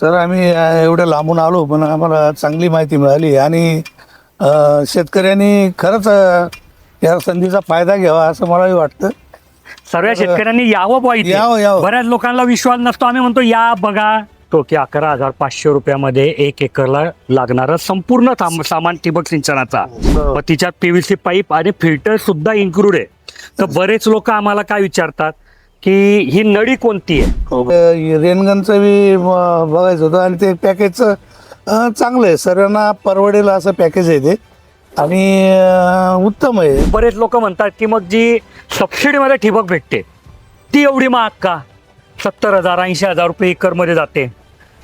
Sir आम्ही एवढ्या लांबून आलो पण आम्हाला चांगली माहिती मिळाली आणि अ, शेतकऱ्यांनी खरंच अ, या संधीचा फायदा घ्यावा असं मलाही वाटतं. सर्व शेतकऱ्यांनी यावं बुवा इथे. यावं, यावं. बऱ्याच लोकांना विश्वास नसतो. आम्ही म्हणतो या बघा तो की अकरा हजार पाचशे रुपयामध्ये एक एकरला लागणारं संपूर्ण थांब- सामान ठिबक सिंचनाचा. मग तिच्यात पीव्हीसी पाईप आणि फिल्टर सुद्धा इन्क्लूड आहे. तर बरेच लोक आम्हाला काय विचारतात? की ही नळी कोणती आहे? अ, रेनगनचं बी म, बघायचं होतं आणि ते पॅकेजचं अ, चांगलं आहे. सर्वांना परवडेल असं पॅकेज आहे ते. आणि अ, उत्तम आहे. बरेच लोक म्हणतात की मग जी सबसिडीमध्ये ठिबक भेटते ती एवढी महाग का? सत्तर हजार ऐंशी हजार रुपये एकरमध्ये जाते.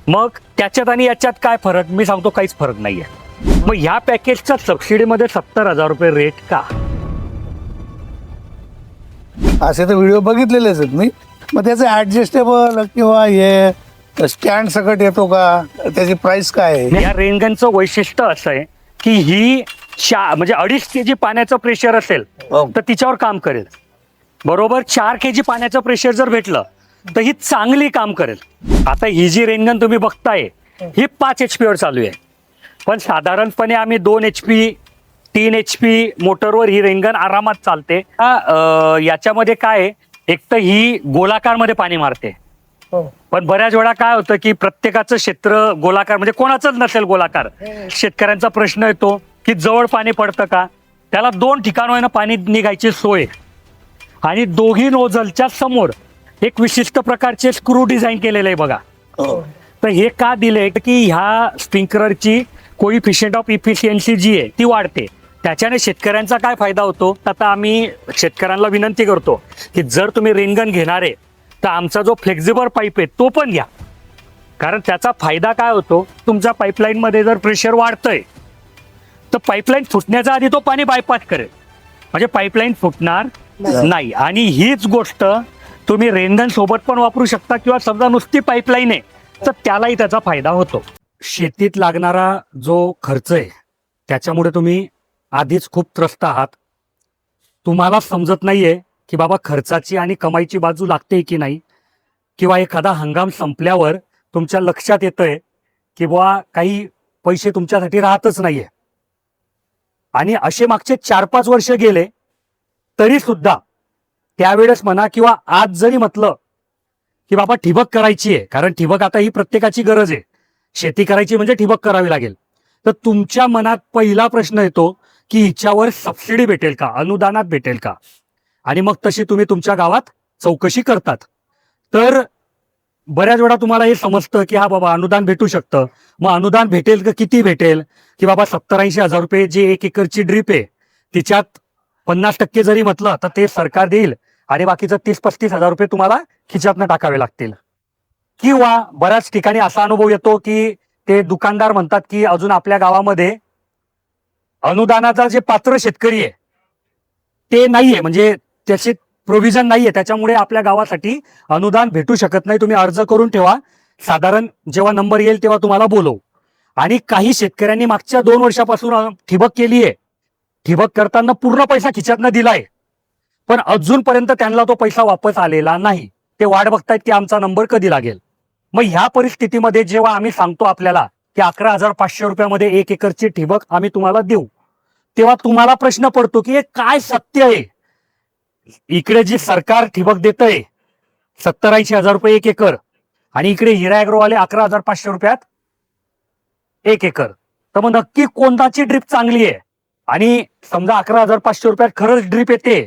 मग त्याच्यात आणि याच्यात काय फरक? मी सांगतो काहीच फरक नाही आहे मग ह्या पॅकेजच्या सबसिडीमध्ये सत्तर हजार रुपये रेट का? असे तर व्हिडिओ बघितलेलेच आहेत मी. मग त्याचं ॲडजस्टेबल किंवा हे स्टँड सकट येतो का? त्याची प्राइस काय आहे? या रेनगनचं वैशिष्ट्य असं आहे की ही शा म्हणजे अडीच के जी पाण्याचं प्रेशर असेल हो. तर तिच्यावर काम करेल. बरोबर चार के जी पाण्याचं प्रेशर जर भेटलं तर ही चांगली काम करेल. आता ही जी रेनगन तुम्ही बघताय ही पाच एच वर चालू आहे. पण साधारणपणे आम्ही दोन एच पी तीन एच पी मोटरवर ही रेनगन आरामात चालते. हा, याच्यामध्ये काय एक तर ही गोलाकारमध्ये पाणी मारते. पण बऱ्याच वेळा काय होतं की प्रत्येकाचं क्षेत्र गोलाकार म्हणजे कोणाचंच नसेल गोलाकार. शेतकऱ्यांचा प्रश्न येतो की जवळ पाणी पडतं का? त्याला दोन ठिकाणं पाणी निघायची सोय. आणि दोघी नोझलच्या समोर एक विशिष्ट प्रकारचे स्क्रू डिझाईन केलेलं आहे बघा. हो. तर हे का दिले की ह्या स्प्रिंकलरची कोइफिशियंट ऑफ इफिशियन्सी जी आहे ती वाढते. त्याच्याने शेतकऱ्यांचा काय फायदा होतो? आता आम्ही शेतकऱ्यांना विनंती करतो की जर तुम्ही रेनगन घेणार आहे तर आमचा जो फ्लेक्झिबल पाईप आहे तो पण घ्या. कारण त्याचा फायदा काय होतो? तुमच्या पाईपलाईनमध्ये जर प्रेशर वाढतंय तर पाईपलाईन फुटण्याच्या आधी तो पाणी बायपास करेल. म्हणजे पाईपलाईन फुटणार नाही. आणि हीच गोष्ट तुम्ही रेंधन सोबत पण वापरू शकता किंवा समजा नुसती पाईपलाईन आहे तर त्यालाही त्याचा फायदा होतो. शेतीत लागणारा जो खर्च आहे त्याच्यामुळे तुम्ही आधीच खूप त्रस्त आहात. तुम्हाला समजत नाहीये की बाबा खर्चाची आणि कमाईची बाजू लागते की नाही? किंवा एखादा हंगाम संपल्यावर तुमच्या लक्षात येतंय की बुवा काही पैसे तुमच्यासाठी राहतच नाहीये. आणि असे मागचे चार पाच वर्ष गेले तरी सुद्धा त्यावेळेस म्हणा किंवा आज जरी म्हटलं की बाबा ठिबक करायची आहे कारण ठिबक आता ही प्रत्येकाची गरज आहे. शेती करायची म्हणजे ठिबक करावी लागेल. तर तुमच्या मनात पहिला प्रश्न येतो की हिच्यावर सबसिडी भेटेल का? अनुदानात भेटेल का? आणि मग तशी तुम्ही तुमच्या गावात चौकशी करतात. तर बऱ्याच वेळा तुम्हाला हे समजतं की हा बाबा अनुदान भेटू शकतं. मग अनुदान भेटेल का? किती भेटेल? की बाबा सत्तर ऐंशी हजार रुपये जी एक एकरची ड्रीप आहे तिच्यात पन्नास टक्के जरी म्हटलं तर ते सरकार देईल. आणि बाकीचं तीस पस्तीस हजार रुपये तुम्हाला खिच्यातनं टाकावे लागतील. किंवा बऱ्याच ठिकाणी असा अनुभव येतो की ते दुकानदार म्हणतात की अजून आपल्या गावामध्ये अनुदानाचा जे पात्र शेतकरी आहे ते नाहीये. म्हणजे त्याचे प्रोव्हिजन नाहीये. त्याच्यामुळे आपल्या गावासाठी अनुदान भेटू शकत नाही. तुम्ही अर्ज करून ठेवा. साधारण जेव्हा नंबर येईल तेव्हा तुम्हाला बोलवू. आणि काही शेतकऱ्यांनी मागच्या दोन वर्षापासून ठिबक केली आहे. ठिबक करताना पूर्ण पैसा खिच्यातनं दिलाय. पण अजूनपर्यंत त्यांना तो पैसा वापस आलेला नाही. ते वाट बघतायत की आमचा नंबर कधी लागेल. मग ह्या परिस्थितीमध्ये जेव्हा आम्ही सांगतो आपल्याला की अकरा हजार पाचशे रुपयामध्ये एक एकरची ठिबक आम्ही तुम्हाला देऊ तेव्हा तुम्हाला प्रश्न पडतो की हे काय सत्य आहे? इकडे जी सरकार ठिबक देतंय सत्तर ऐंशी हजार रुपये एक एकर आणि इकडे हिराग्रोवाले अकरा हजार पाचशे रुपयात एक एकर. तर मग नक्की कोणताची ड्रीप चांगली आहे? आणि समजा अकरा हजार पाचशे रुपयात खरंच ड्रीप येते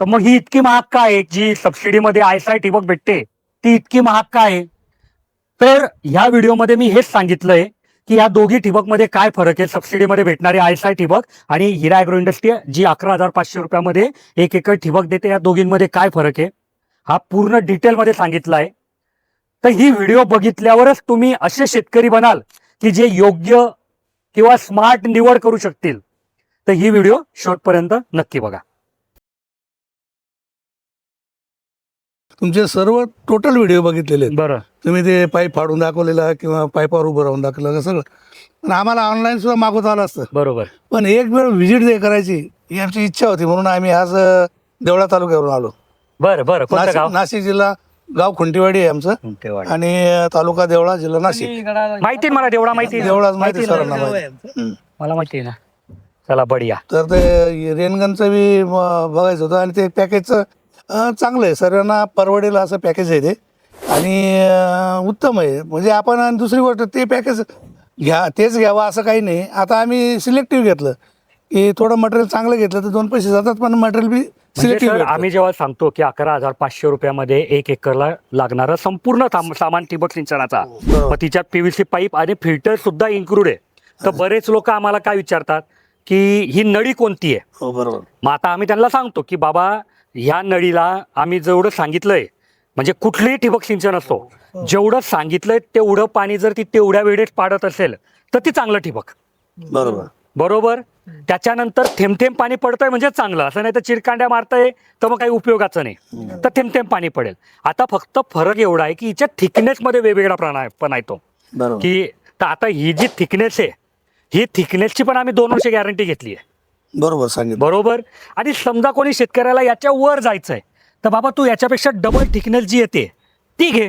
तर मग ही इतकी महाग का आहे? जी सबसिडीमध्ये आयसाय ठिबक भेटते ती इतकी महाग का आहे? तर ह्या व्हिडिओमध्ये मी हेच सांगितलंय की या दोघी ठिबकमध्ये काय फरक आहे? सबसिडीमध्ये भेटणारी आयसाय ठिबक आणि हिरा ॲग्रो इंडस्ट्री जी अकरा हजार पाचशे रुपयामध्ये एक एकर ठिबक देते या दोघींमध्ये काय फरक आहे? हा पूर्ण डिटेलमध्ये सांगितला आहे तर ही व्हिडिओ बघितल्यावरच तुम्ही असे शेतकरी बनाल की जे योग्य किंवा स्मार्ट निवड करू शकतील. तर ही व्हिडिओ शेवटपर्यंत नक्की बघा. तुमचे सर्व टोटल व्हिडिओ बघितलेले आहेत. बरं. तुम्ही ते पाईप फाडून दाखवलेला किंवा पाईपावर उभं राहून दाखवलं सगळं. पण आम्हाला ऑनलाईन सुद्धा मागवता आलं असतं. बरोबर. पण एक वेळ व्हिजिट दे करायची ही आमची इच्छा होती. म्हणून आम्ही आज देवळा तालुक्यावरून आलो. बरं बरं. कोणतं नाशिक गाव? नाशिक जिल्हा गाव खुंटीवाडी आहे आमचं. आणि तालुका देवळा जिल्हा नाशिक. माहिती आहे मला देवढा माहिती आहे. देवळाच माहिती आहे सरांना ना? माहिती. हम्म. मला माहिती आहे ना. चला बढिया. तर ते रेनगनचं बी म, बघायचं होतं. आणि ते पॅकेजचं चांगलं आहे सर्वांना परवडेल असं पॅकेज आहे ते. आणि उत्तम आहे. म्हणजे आपण आणि दुसरी गोष्ट ते पॅकेज घ्या तेच घ्यावं असं काही नाही. आता आम्ही सिलेक्टिव्ह घेतलं. की थोडं मटेरियल चांगलं घेतलं तर दोन पैसे जातात पण मटेरियल बी म्हणजे सिलेक्टिव्ह सर, आम्ही जेव्हा सांगतो की अकरा हजार पाचशे रुपयामध्ये एक एकरला लागणारं संपूर्ण साम- सामान ठिबक सिंचनाचा. बरोबर. मग तिच्यात पीव्हीसी पाईप आणि फिल्टर सुद्धा इन्क्लूड आहे. तर बरेच लोक आम्हाला काय विचारतात की ही नळी कोणती आहे? हो बरोबर. मग आता आम्ही त्यांना सांगतो की बाबा ह्या नळीला आम्ही जेवढं सांगितलंय म्हणजे कुठलीही ठिबक सिंचन असतो जेवढं सांगितलंय तेवढं पाणी जर ती तेवढ्या वेळेत पाडत असेल तर ती चांगलं ठिबक. बरोबर. बरोबर? त्याच्यानंतर थेंब थेंब पाणी पडतंय म्हणजे चांगलं. असं नाही तर चिरकांड्या मारतंय तर मग काही उपयोगाचं नाही. तर थेंब थेंब पाणी पडेल. आता फक्त फरक एवढा आहे की हिच्या थिकनेसमध्ये वेगवेगळा प्राण पण आहे तो. बरोबर. की तर आता ही जी थिकनेस आहे ही थिकनेसची पण आम्ही दोन वर्ष गॅरंटी घेतली आहे बरोबर सांगितलं. बरोबर? आणि समजा कोणी शेतकऱ्याला याच्या वर जायचंय तर बाबा तू याच्यापेक्षा डबल थिकनेस जी येते ती घे.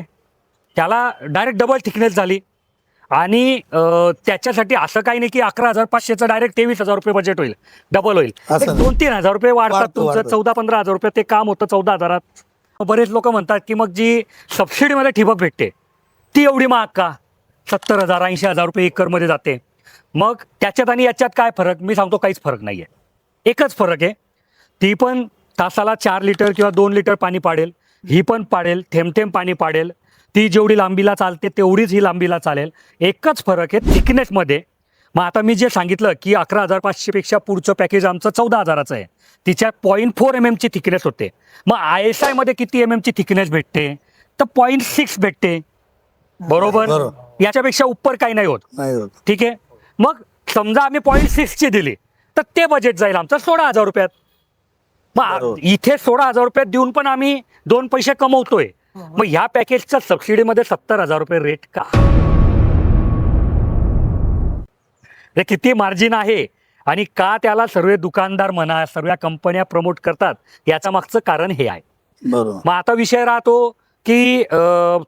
त्याला डायरेक्ट डबल थिकनेस झाली. आणि अं, त्याच्यासाठी असं काही नाही की अकरा हजार पाचशेचं डायरेक्ट तेवीस हजार रुपये बजेट होईल. डबल होईल. असं एक नाही. दोन तीन हजार रुपये वाढतात वाढतं, तुमचं वाढतं. चौदा पंधरा हजार रुपये ते काम होतं चौदा हजारात. बरेच लोक म्हणतात की मग जी सबसिडीमध्ये ठिबक भेटते ती एवढी महाग का? सत्तर हजार ऐंशी हजार रुपये एकरमध्ये जाते. मग त्याच्यात आणि याच्यात काय फरक? मी सांगतो काहीच फरक नाही आहे एकच फरक आहे. ती पण तासाला चार लिटर किंवा दोन लिटर पाणी पाडेल. ही पण पाडेल थेंब थेंब पाणी पाडेल. ती जेवढी लांबीला चालते तेवढीच ही लांबीला चालेल. एकच फरक आहे थिकनेसमध्ये. मग आता मी जे सांगितलं की अकरा हजार पाचशेपेक्षा पुढचं पॅकेज आमचं चौदा हजाराचं आहे. तिच्या पॉईंट फोर एम एमची थिकनेस होते. मग आय एस आयमध्ये किती एम एमची थिकनेस भेटते? तर पॉईंट सिक्स भेटते. बरोबर. याच्यापेक्षा उपर काही नाही होत. नाही होत. ठीक आहे? मग समजा आम्ही पॉईंट सिक्सची दिली. तर ते बजेट जाईल आमचं सोळा हजार रुपयात. मग. इथे सोळा हजार रुपयात देऊन पण आम्ही दोन पैसे कमवतोय. मग ह्या पॅकेजच्या सबसिडीमध्ये सत्तर हजार रुपये रेट का? हे किती मार्जिन आहे? आणि का त्याला सर्व दुकानदार म्हणा सर्व कंपन्या प्रमोट करतात? याच्या मागचं कारण हे आहे. बरोबर. मग आता विषय राहतो की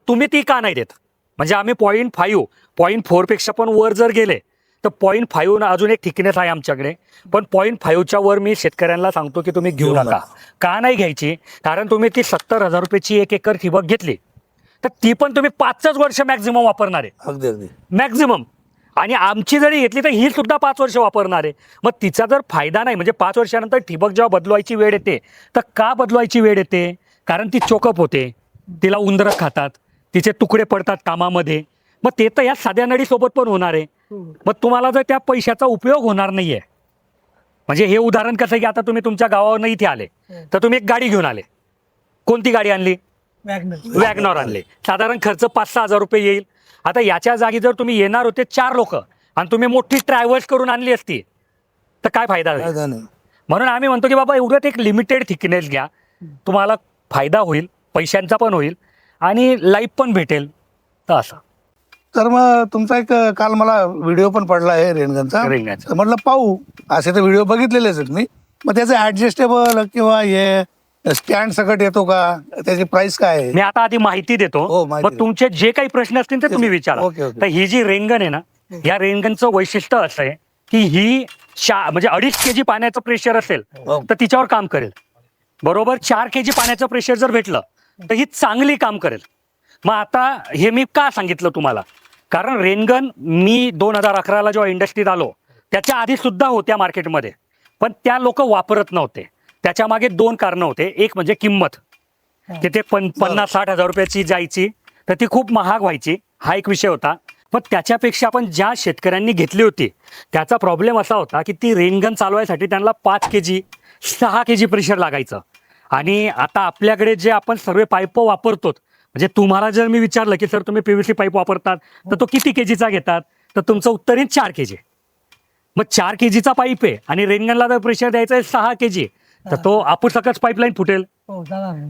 तुम्ही ती का नाही देत? म्हणजे आम्ही पॉईंट फाईव्ह पॉईंट फोरपेक्षा पण वर जर गेले तर पॉईंट फाईव्ह अजून एक थिकनेस आहे आमच्याकडे. पण पॉईंट फाईव्हच्या वर मी शेतकऱ्यांना सांगतो की तुम्ही घेऊ नका. का नाही घ्यायची? कारण तुम्ही ती सत्तर हजार रुपयाची एक एकर ठिबक घेतली तर ती पण तुम्ही पाचच वर्ष मॅक्झिमम वापरणार आहे. अगदी अगदी. मॅक्झिमम आणि आमची जरी घेतली तर ही सुद्धा पाच वर्ष वापरणार आहे. मग तिचा जर फायदा नाही म्हणजे पाच वर्षानंतर ठिबक जेव्हा बदलवायची वेळ येते तर का बदलवायची वेळ येते? कारण ती चोकअप होते. तिला उंदरं खातात. तिचे तुकडे पडतात कामामध्ये. मग ते तर या साध्या नडीसोबत पण होणार आहे. मग तुम्हाला जर त्या पैशाचा उपयोग होणार नाही आहे म्हणजे हे उदाहरण कसं आहे की आता तुम्ही तुमच्या गावावरनं इथे आले तर तुम्ही एक गाडी घेऊन आले. कोणती गाडी आणली? वॅगनॉर. आणले. साधारण खर्च पाच सहा हजार रुपये येईल. आता याच्या जागी जर तुम्ही येणार होते चार लोक आणि तुम्ही मोठी ट्रॅव्हल्स करून आणली असती तर काय फायदा म्हणून आम्ही म्हणतो की बाबा एवढ्यात एक लिमिटेड थिकनेस घ्या. तुम्हाला फायदा होईल पैशांचा पण होईल आणि लाईफ पण भेटेल. तर असं. तर मग तुमचा एक काल मला व्हिडिओ पण पडला आहे रेणगनचा. तर म्हटलं पाहू. असे तर व्हिडिओ बघितलेलेच आहेत मी. मग त्याचं ऍडजस्टेबल किंवा हे स्टँड सकट येतो का? त्याची प्राइस काय आहे? मी आता आधी माहिती देतो. हो, माहिती मग द्या. तुमचे जे काही प्रश्न असतील ते तुम्ही विचारा. Okay, okay. तर ही जी रेंगण आहे ना या रेंगणचं वैशिष्ट्य असं आहे की ही शा म्हणजे अडीच के जी पाण्याचं प्रेशर असेल हो. तर तिच्यावर काम करेल. बरोबर चार के जी पाण्याचं प्रेशर जर भेटलं तर ही चांगली काम करेल. मग आता हे मी का सांगितलं तुम्हाला? कारण रेनगन मी दोन हजार अकराला जेव्हा इंडस्ट्रीत आलो त्याच्या आधी सुद्धा होत्या मार्केटमध्ये. पण त्या लोक वापरत नव्हते. त्याच्यामागे दोन कारणं होते. एक म्हणजे किंमत. की ते पन पन्नास साठ हजार रुपयाची जायची तर ती खूप महाग व्हायची. हा एक विषय होता. पण त्याच्यापेक्षा आपण ज्या शेतकऱ्यांनी घेतली होती त्याचा प्रॉब्लेम असा होता की ती रेनगन चालवायसाठी त्यांना पाच के जी सहा के जी प्रेशर लागायचं. आणि आता आपल्याकडे जे आपण सर्व पाईप वापरतो म्हणजे तुम्हाला जर मी विचारलं की सर तुम्ही पीव्हीसी पाईप वापरतात तर तो किती के जीचा घेतात? तर तुमचं उत्तर येईल चार के जी मग चार के जीचा पाईप आहे आणि रेनगनला जर प्रेशर द्यायचं आहे सहा के जी तर तो आपूसकच पाईपलाईन फुटेल.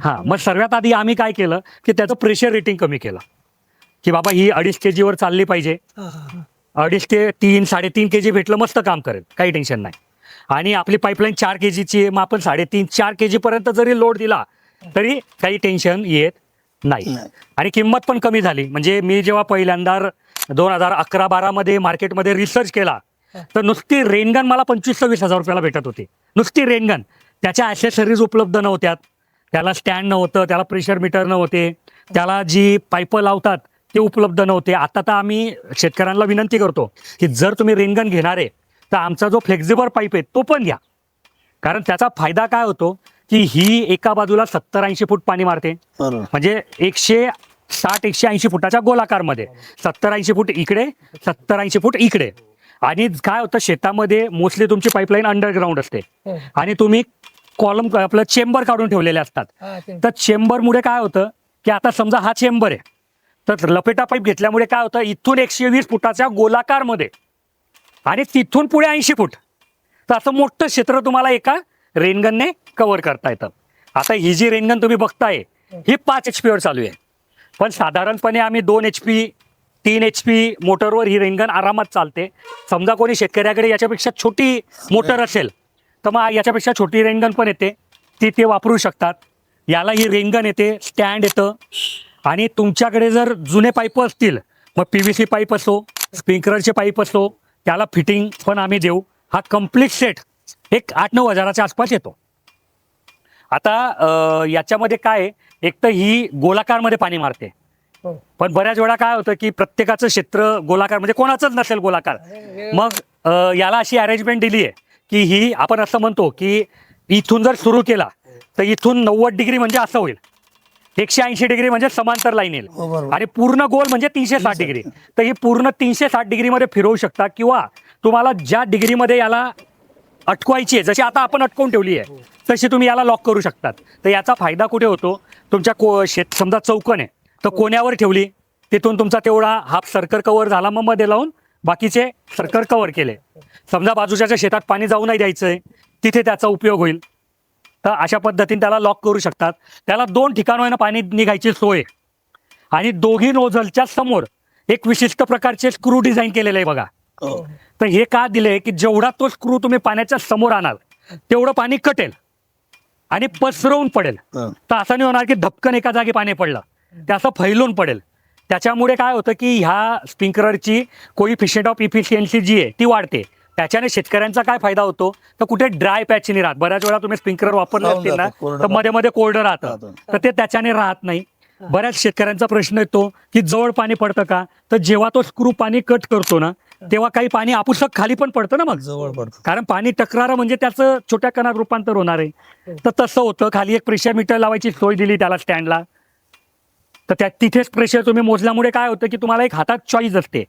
हा मग सर्वात आधी आम्ही काय केलं की त्याचं प्रेशर रेटिंग कमी केलं. की बाबा ही अडीच के जीवर चालली पाहिजे. अडीच ते तीन साडेतीन के जी भेटलं मस्त काम करेल. काही टेन्शन नाही. आणि आपली पाईपलाईन चार के जीची आहे मग आपण साडेतीन चार के जीपर्यंत जरी लोड दिला तरी काही टेन्शन येत नाही. आणि किंमत पण कमी झाली. म्हणजे मी जेव्हा पहिल्यांदा दोन हजार अकरा बारामध्ये मार्केटमध्ये रिसर्च केला तर नुसती रेनगन मला पंचवीस सव्वीस हजार रुपयाला भेटत होती. नुसती रेनगन. त्याच्या ॲसेसरीज उपलब्ध नव्हत्या त्याला स्टँड नव्हतं त्याला प्रेशर मीटर नव्हते. त्याला जी पाईपं लावतात ते उपलब्ध नव्हते. आता तर आम्ही शेतकऱ्यांना विनंती करतो की जर तुम्ही रेनगन घेणार आहे तर आमचा जो फ्लेक्झिबल पाईप आहे तो पण घ्या. कारण त्याचा फायदा काय होतो? की ही एका बाजूला सत्तर ऐंशी फूट पाणी मारते. बरोबर. म्हणजे एकशे साठ एकशे ऐंशी फुटाच्या गोलाकारमध्ये. सत्तर ऐंशी फूट इकडे सत्तर ऐंशी फूट इकडे. आणि काय होतं शेतामध्ये मोस्टली तुमची पाईपलाईन अंडरग्राऊंड असते. आणि तुम्ही कॉलम आपलं चेंबर काढून ठेवलेले असतात. तर चेंबरमुळे काय होतं की आता समजा हा चेंबर आहे. तर लपेटा पाईप घेतल्यामुळे काय होतं इथून एकशे वीस फुटाच्या गोलाकारमध्ये. आणि तिथून पुढे ऐंशी फूट. तर असं मोठं क्षेत्र तुम्हाला एका रेनगनने कव्हर करता येतं. आता ही जी रेनगन तुम्ही बघताय ही पाच एच पीवर चालू आहे. पण साधारणपणे आम्ही दोन एच पी तीन एच पी मोटरवर ही रेनगन आरामात चालते. समजा कोणी शेतकऱ्याकडे याच्यापेक्षा छोटी मोटर असेल तर मग याच्यापेक्षा छोटी रेनगन पण येते. ती ते वापरू शकतात. याला ही रेनगन येते स्टँड येतं. आणि तुमच्याकडे जर जुने पाईप असतील मग पी व्ही सी पाईप असो स्प्रिंकलरचे पाईप असो त्याला फिटिंग पण आम्ही देऊ. हा कंप्लीट सेट एक आठ नऊ हजाराच्या आसपास येतो. आता याच्यामध्ये काय एक तर ही गोलाकारमध्ये पाणी मारते. हो. पण बऱ्याच वेळा काय होतं की प्रत्येकाचं क्षेत्र गोलाकार म्हणजे कोणाचंच नसेल गोलाकार. मग याला अशी अरेंजमेंट दिली आहे की ही आपण असं म्हणतो की इथून जर सुरू केला तर इथून नव्वद डिग्री म्हणजे असं होईल. एकशे ऐंशी डिग्री म्हणजे समांतर लाईन येईल. हो. आणि पूर्ण गोल म्हणजे तीनशे साठ डिग्री. तर ही पूर्ण तीनशे साठ डिग्रीमध्ये फिरवू शकता किंवा तुम्हाला ज्या डिग्रीमध्ये याला अटकवायची आहे. जशी आता आपण अटकवून ठेवली आहे तशी तुम्ही याला लॉक करू शकतात. तर याचा फायदा कुठे होतो? तुमच्या को शेत समजा चौकन आहे तर कोण्यावर ठेवली? तिथून तुमचा तेवढा हाफ सर्कल कव्हर झाला मग मध्ये लावून बाकीचे सर्कल कव्हर केले. समजा बाजूच्या शेतात पाणी जाऊ नाही द्यायचं आहे तिथे त्याचा उपयोग होईल. तर अशा पद्धतीने त्याला लॉक करू शकतात. त्याला दोन ठिकाणं पाणी निघायची सोय. आणि दोघी नोझलच्या समोर एक विशिष्ट प्रकारचे स्क्रू डिझाईन केलेले आहे बघा. तर हे का दिले की जेवढा तो स्क्रू तुम्ही पाण्याच्या समोर आणाल तेवढं पाणी कटेल आणि पसरवून पडेल. हं. तर असं नाही होणार की धपकन एका जागी पाणी पडलं. ते असं फैलून पडेल. त्याच्यामुळे काय होतं की ह्या स्प्रिंकलरची कोइफिशियंट ऑफ इफिशियन्सी जी आहे ती वाढते. त्याच्याने शेतकऱ्यांचा काय फायदा होतो? तर कुठे ड्राय पॅच नाही राहत. बऱ्याच वेळा तुम्ही स्प्रिंकलर वापरले असतील ना तर मध्ये मध्ये कोरडं राहतं. तर ते त्याच्याने राहत नाही. बऱ्याच शेतकऱ्यांचा प्रश्न येतो की जवळ पाणी पडतं का? तर जेव्हा तो स्क्रू पाणी कट करतो ना तेव्हा काही पाणी आपुसक खाली पण पडतं ना मग. जवळ पडतो. कारण पाणी टकरारं म्हणजे त्याचं छोट्या कणात रूपांतर होणार आहे. तर तसं होतं खाली एक प्रेशर मीटर लावायची सोय दिली त्याला स्टँडला. तर त्या तिथेच प्रेशर तुम्ही मोजल्यामुळे काय होतं की तुम्हाला एक हातात चॉईस असते.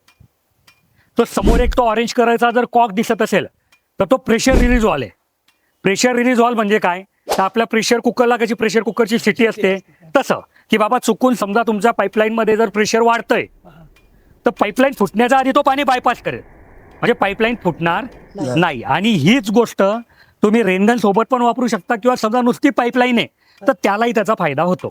तो समोर एक तो ऑरेंज करायचा जर कॉक दिसत असेल तर तो प्रेशर रिलीज वॉल आहे. प्रेशर रिलीज वॉल म्हणजे काय? तर आपल्या प्रेशर कुकरला कशी प्रेशर कुकरची सिटी असते? तसं. की बाबा चुकून समजा तुमच्या पाईपलाईनमध्ये जर प्रेशर वाढतंय तर पाईपलाईन फुटण्याच्या आधी तो पाणी बायपास करेल. म्हणजे पाईपलाईन फुटणार नाही. आणि हीच गोष्ट तुम्ही रेनगन सोबत पण वापरू शकता किंवा समजा नुसती पाईपलाईन आहे तर त्यालाही त्याचा फायदा होतो.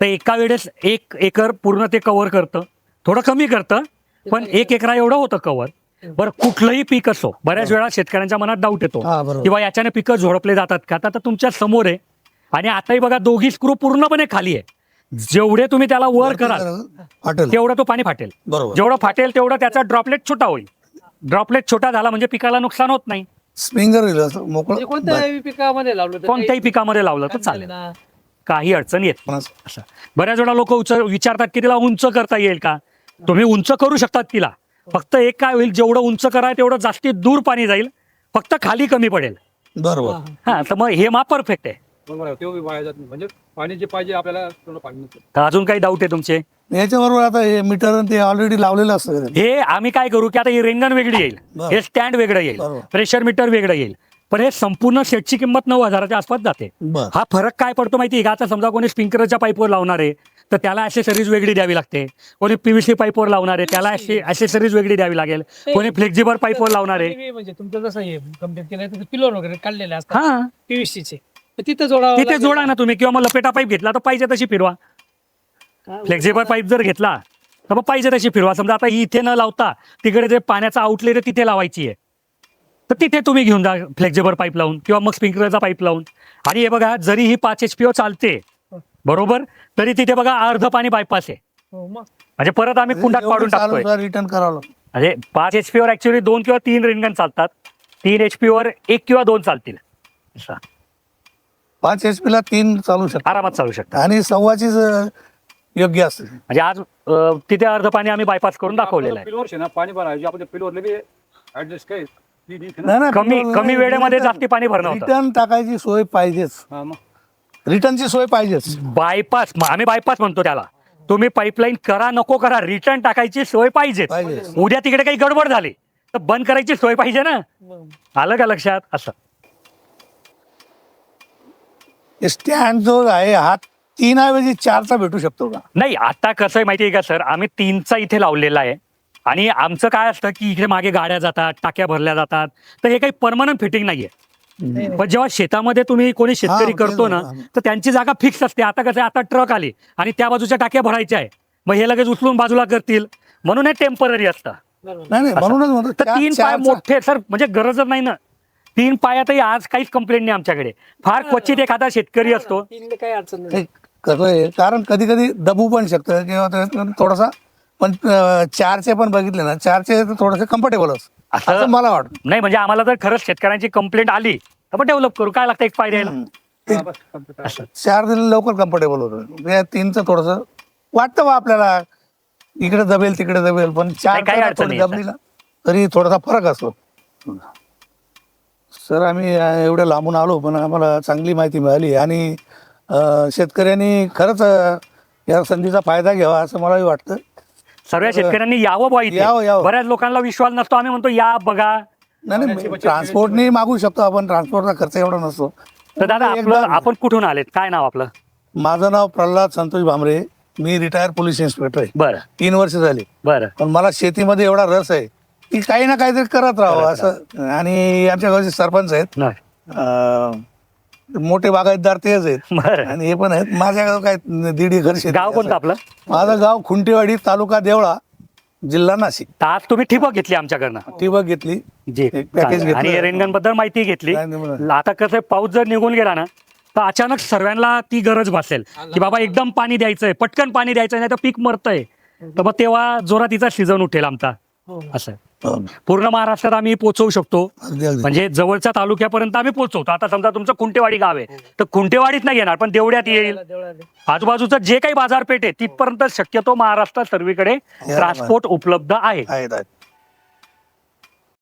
तर एका वेळेस एक एकर पूर्ण ते कव्हर करतं. थोडं कमी करतं पण एक एकरा एवढं होतं कव्हर बरं कुठलंही पीक असो बऱ्याच वेळा शेतकऱ्यांच्या मनात डाऊट येतो. किंवा याच्याने पिकं झोडपले जातात का? आता तर तुमच्यासमोर आहे. आणि आताही बघा दोघी स्क्रू पूर्णपणे खाली आहे. जेवढे तुम्ही त्याला वर कराल हॉटेल तेवढं तो पाणी फाटेल. बरोबर. जेवढं फाटेल तेवढं त्याचा ड्रॉपलेट छोटा होईल. ड्रॉपलेट छोटा झाला म्हणजे पिकाला नुकसान होत नाही. स्प्रिंगर म्हणजे मोकळं पिकामध्ये लावलं तर कोणत्याही पिकामध्ये लावलं तर काही चालेल. ना. काही अडचण येत नाही. पन्नास. असं. बऱ्याच वेळा लोक विचारतात की तिला उंच करता येईल का? तुम्ही उंच करू शकतात तिला. फक्त एक काय होईल जेवढं उंच करा तेवढं जास्ती दूर पाणी जाईल. फक्त खाली कमी पडेल. बरोबर. हा तर मग हे मा परफेक्ट आहे. बरोबर आहे, तेव्हा वाया जात नाही. म्हणजे पाणी जे पाहिजे आपल्याला तेवढं पाणी नसतं. तर अजून काही डाऊट आहे तुमचे? याच्याबरोबर आता हे मीटर ते ऑलरेडी लावलेलं असतं हे आम्ही काय करू की आता ही रेंगण वेगळी येईल. बरं. हे स्टँड वेगळं येईल. बरोबर. प्रेशर मीटर वेगळं येईल. पण हे संपूर्ण सेटची किंमत नऊ हजाराच्या आसपास जाते. बर. हा फरक काय पडतो माहिती आहे का? आता समजा कोणी स्प्रिंकलरच्या पाईपवर लावणार आहे तर त्याला ॲसेसरीज वेगळी द्यावी लागते. कोणी पीव्हीसी पाईपवर लावणार आहे त्याला ॲसेसरीज वेगळी द्यावी लागेल. कोणी फ्लेक्झिबल पाईपवर लावणार आहे. म्हणजे तुमचं जसं हे कंप्लीट केलं पिलोर वगैरे काढलेले असतात. हा. PVC चे. तर तिथं जोडा तिथे जोडा ना तुम्ही किंवा मग लपेटा पाईप घेतला तर पाहिजे तशी फिरवा. फ्लेक्झिबल पाईप जर घेतला तर मग पाहिजे तशी फिरवा. समजा आता ही इथे न लावता तिकडे जे पाण्याचा आउटलेट आहे तिथे लावायची आहे. तर तिथे तुम्ही घेऊन जा फ्लेक्झिबल पाईप लावून किंवा मग स्प्रिंकलरचा पाईप लावून. आणि हे बघा जरी ही पाच एच पी चालते बरोबर? तरी तिथे बघा अर्ध पाणी बायपास आहे. हो मग? म्हणजे परत आम्ही कुंडात पाडून टाकतोय. रिटर्न करावं. म्हणजे पाच एच वर ऍक्च्युली दोन किंवा तीन रेनगन चालतात. तीन एच वर एक किंवा दोन चालतील. असं. पाच एच ला तीन चालू शकतात. आरामात चालू शकतात. आणि सव्वाचीच अं, योग्य असते. म्हणजे आज अं, तिथे अर्ध पाणी आम्ही बायपास करून दाखवलेलं आहे. पिलवर ना पाणी भरायचे आपण पिलवर लगे ऍडजस्ट काय? ती ती- नाही, नाही, कमी कमी वेळेमध्ये जास्ती पाणी भरणं होतं. रिटर्न टाकायची सोय पाहिजेच. हा, मग. रिटर्नची सोय पाहिजेच. बायपास आम्ही बायपास म्हणतो त्याला. तुम्ही पाईपलाईन करा नको करा रिटर्न टाकायची सोय पाहिजे पाहिजे. उद्या तिकडे काही गडबड झाली तर बंद करायची सोय पाहिजे ना. आलं का लक्षात? असं. स्टँड जो आहे हा तीन ऐवजी चारचा भेटू शकतो का? नाही आता कसं आहे माहिती आहे का सर? आम्ही तीनचा इथे लावलेला आहे. आणि आमचं काय असतं की इकडे मागे गाड्या जातात टाक्या भरल्या जातात. तर हे काही परमनंट फिटिंग नाहीये. नाही, नाही. पण जेव्हा शेतामध्ये तुम्ही कोणी शेतकरी हा, करतो ना. तर त्यांची जागा फिक्स असते. आता कसं आहे, आता ट्रक आली आणि त्या बाजूच्या टाक्या भरायच्या आहे. मग हे लगेच उचलून बाजूला करतील. म्हणून हे टेंपररी असतं. नाही नाही म्हणूनच म्हणतो तर चार- तीन पाय चारचा- मोठे सर म्हणजे गरजच नाही ना. तीन पायातही आज काहीच कंप्लेंट नाही आमच्याकडे. फार क्वचित एखादा शेतकरी असतो. तीनला काही अडचण नाही. कसं आहे कारण कधी कधी दबू पण शकतं किंवा ते थोडासा पण अं, चारचे पण बघितले ना चारचे थोडंसं कम्फर्टेबल असं. मला वाटतं. नाही म्हणजे आम्हाला जर खरंच शेतकऱ्यांची कंप्लेंट आली तर आपण डेव्हलप करू. काय लागतं एक पाय द्यायला. चार दिले लवकर कम्फर्टेबल होतं. या तीनचं थोडंसं वाटतं बा आपल्याला. इकडे दबेल तिकडे दबेल पण चार नाही, काही जरा अडचण थोडी नाही. ना तरी थोडासा फरक असतो. सर आम्ही एवढ्या लांबून आलो पण आम्हाला चांगली माहिती मिळाली आणि अं, शेतकऱ्यांनी खरंच अं, या संधीचा फायदा घ्यावा असं मलाही वाटतं. सर्व शेतकऱ्यांनी यावं इथे. यावं, यावं. बऱ्याच लोकांना विश्वास नसतो. आम्ही म्हणतो या बघा. नाही नाही ट्रान्सपोर्टनी मागू शकतो. आपण ट्रान्सपोर्टचा खर्च एवढा नसतो. तर दादा एकदा- आपण कुठून आलेत? काय नाव आपलं? माझं नाव प्रल्हाद संतोष भामरे. मी रिटायर पोलीस इन्स्पेक्टर आहे. बरं. तीन वर्ष झाली. बरं. पण मला शेतीमध्ये एवढा रस आहे. की काही ना काहीतरी करत राहावं असं आणि आमच्या गावचे सरपंच आहेत. अं, मोठे बागायतदार तेच आहेत बरं आणि हे पण आहेत माझ्या गाव काय दीड एकर शेती गाव कोणतं असं. आपलं माझं गाव खुंटेवाडी तालुका देवळा जिल्हा नाशिक तर आज तुम्ही ठिबक घेतली आमच्याकडनं टिबक घेतली जी एक package चालेल. घेतलं. आणि रेनगनबद्दल माहिती घेतली नाही, नाही, नाही. आता कसं पाऊस जर निघून गेला ना तर अचानक सर्वांना ती गरज भासेल की बाबा एकदम पाणी द्यायचंय पटकन पाणी द्यायचं नाही तर पीक मरतंय तर मग तेव्हा जोरात तिचा सीझन उठेल आमचा. असं आहे. हो. पूर्ण महाराष्ट्रात आम्ही पोहोचवू शकतो. अगदी अगदी. म्हणजे जवळच्या तालुक्यापर्यंत आम्ही पोहोचवतो आता समजा तुमचं खुंटेवाडी गाव आहे. तर खुंटेवाडीत नाही येणार पण देवड्यात येईल. आजूबाजूचं जे काही बाजारपेठ आहे तिथपर्यंत शक्यतो महाराष्ट्रात सर्वीकडे ट्रान्सपोर्ट उपलब्ध आहे. आहेत आहेत.